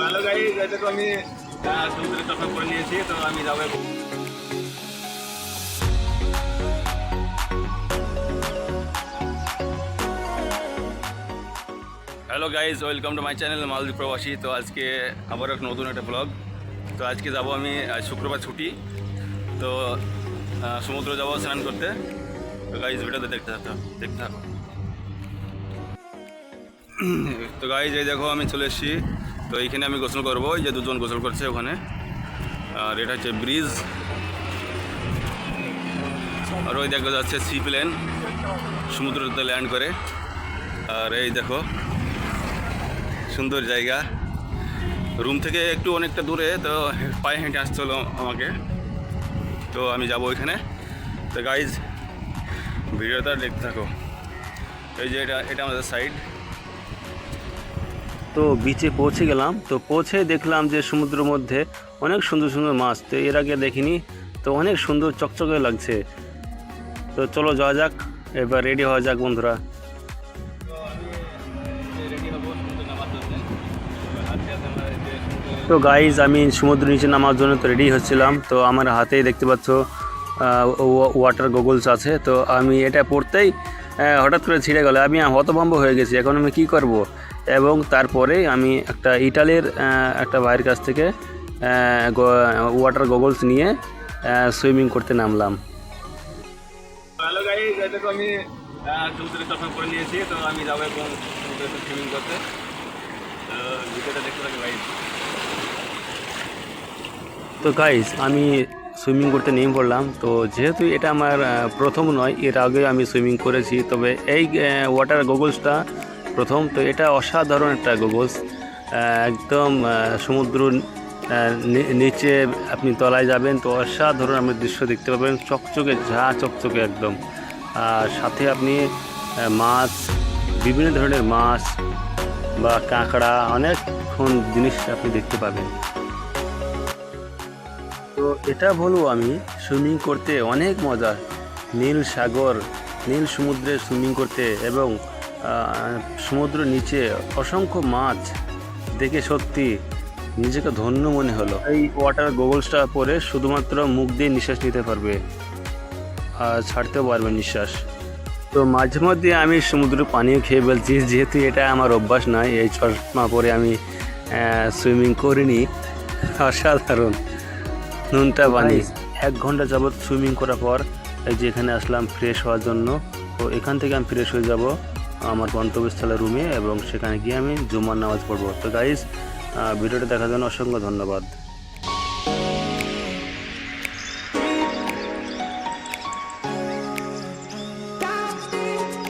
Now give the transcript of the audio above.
Hello guys তো আমি সমুদ্রে চশমা করে নিয়েছি, তো আমি যাব hello guys welcome to my channel মালদ্বীপ প্রবাসী তো আজকে আবার এক নতুন একটা ব্লগ তো আজকে যাব আমি শুক্রবার ছুটি। তো সমুদ্র যাব স্নান করতে। তো গাইজ ভিডিওতে দেখতে থাকো দেখতে থাকো। তো গাইজ এই দেখো, আমি চলে এসেছি। তো এইখানে আমি গোসল করব যে দুজন গোসল করছে ওখানে। আর এটা হচ্ছে ব্রিজ। আর ওই দেখা যাচ্ছে সি প্লেন, সমুদ্রতে ল্যান্ড করে। আর এই দেখো, সুন্দর জায়গা। রুম থেকে একটু অনেকটা দূরে, তো পায়ে হেঁটে আসতে হলো আমাকে। তো আমি যাব ওইখানে তো গাইজ ভিডিওটা দেখতে থাকো। এই যে এটা এটা আমাদের সাইড তো বিচে পৌঁছে গেলাম। তো পৌঁছে দেখলাম যে সমুদ্রের মধ্যে অনেক সুন্দর সুন্দর মাছ। তো এর আগে দেখিনি, তো অনেক সুন্দর চকচকে লাগছে। তো চলো যাওয়া যাক, এবার রেডি হওয়া যাক বন্ধুরা। তো গাইজ আমি সমুদ্র নিচে নামার জন্য তো রেডি হচ্ছিলাম। তো আমার হাতেই দেখতে পাচ্ছ ওয়াটার গোগলস আছে। তো আমি এটা পড়তেই হঠাৎ করে ছিঁড়ে গেল। আমি হতভম্ব হয়ে গেছি। এখন আমি কি করব? এবং তারপরে আমি একটা ইটালির একটা ভাইয়ের কাছ থেকে ওয়াটার গগলস নিয়ে সুইমিং করতে নামলাম। হ্যালো গাইজ এটা তো আমি আহ, সমুদ্রে চশমা করে নিয়েছি তো আমি যাব সমুদ্রে সুইমিং করতে। তো ভিডিওটা দেখতে থাকি ভাই তো গাইজ আমি সুইমিং করতে নেমে পড়লাম। তো যেহেতু এটা আমার প্রথম নয় এর আগে আমি সুইমিং করেছি তবে এই ওয়াটার গোগলসটা প্রথম তো এটা অসাধারণ একটা গোগলস। একদম সমুদ্র নিচে আপনি তলায় যাবেন তো অসাধারণ আপনি দৃশ্য দেখতে পাবেন। চকচকে, ঝা চকচকে একদম। আর সাথে আপনি মাছ, বিভিন্ন ধরনের মাছ বা কাঁকড়া, অনেকক্ষণ জিনিস আপনি দেখতে পাবেন। তো এটা বলব আমি, সুইমিং করতে অনেক মজা। নীল সাগর, নীল সমুদ্রে সুইমিং করতে এবং সমুদ্র নিচে অসংখ্য মাছ দেখে সত্যি নিজেকে ধন্য মনে হলো। এই ওয়াটার গোগলসটা পরে শুধুমাত্র মুখ দিয়ে নিঃশ্বাস নিতে পারবে আর ছাড়তেও পারবে নিঃশ্বাস। তো মাঝে মধ্যে আমি সমুদ্রের পানিও খেয়ে ফেলছি যেহেতু এটা আমার অভ্যাস নয় এই চশমা পরে আমি সুইমিং করিনি। অসাধারণ। নুনটা পানি এক ঘণ্টা যাবৎ সুইমিং করার পর এই যে এখানে আসলাম ফ্রেশ হওয়ার জন্য তো এখান থেকে আমি ফ্রেশ হয়ে যাব। আমার গন্তব্যস্থলে রুমে এবং সেখানে গিয়ে আমি জুমার নামাজ পড়ব। তো গাইজ ভিডিওটা দেখার জন্য অসংখ্য ধন্যবাদ।